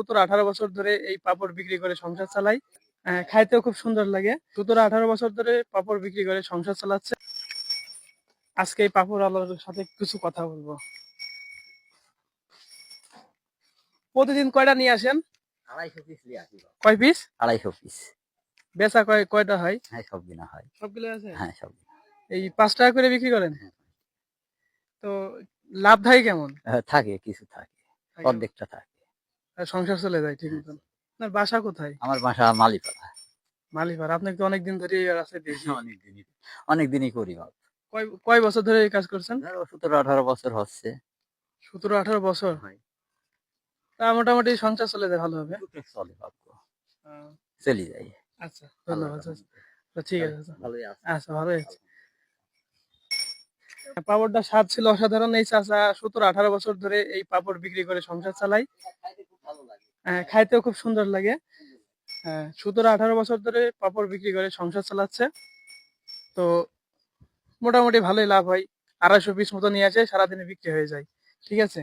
সতেরো আঠারো বছর ধরে এই পাপড় বিক্রি করে সংসার চালাই খাইতেও খুব সুন্দর লাগে। সতেরো আঠারো বছর ধরে পাপড় বিক্রি করে সংসার চালাচ্ছে। আজকে এই পাপড় আলোর সাথে কিছু কথা বলব। প্রতিদিন কয়টা নিয়ে আসেন? আড়াইশো পিস লিয়ে আসি। কয় পিস আড়াইশো পিস বেচা কয় কয়টা হয়? হ্যাঁ সব হয়। সবগুলো আছে? সব এই পাঁচ টাকা করে বিক্রি করেন। তো লাভ থাকে কেমন থাকে কিছু থাকে। অর্ধেকটা থাকে। সংসার চলে যায় ঠিক মতন। আপনার বাসা কোথায়? আমার বাসা মালিপাড়া। মালিপাড়া আপনি তো অনেকদিন ধরে এই রাস্তায় দেখি অনেক দিনই করি বাবা কয় কয় বছর ধরে এই কাজ করছেন? সতেরো আঠারো বছর হচ্ছে। সতেরো আঠারো বছর? হয়। তা মোটামুটি সংসার চলে যায় ভালোভাবে চলে ভাগ্য। চলে যাই আচ্ছা ধন্যবাদ আচ্ছা, ঠিক আছে। আচ্ছা। ভালোই আছে। আচ্ছা ভালো আছে। পাপড়টা স্বাদ ছিল অসাধারণ। এই চাচা সতেরো আঠারো বছর ধরে এই পাপড় বিক্রি করে সংসার চালাই আহ, খাইতেও খুব সুন্দর লাগে। হ্যাঁ সতেরো আঠারো বছর ধরে পাপড় বিক্রি করে সংসার চালাচ্ছে। তো মোটামুটি ভালোই লাভ হয়। আড়াইশো পিস মতো নিয়ে আসে সারাদিনে বিক্রি হয়ে যায়। ঠিক আছে?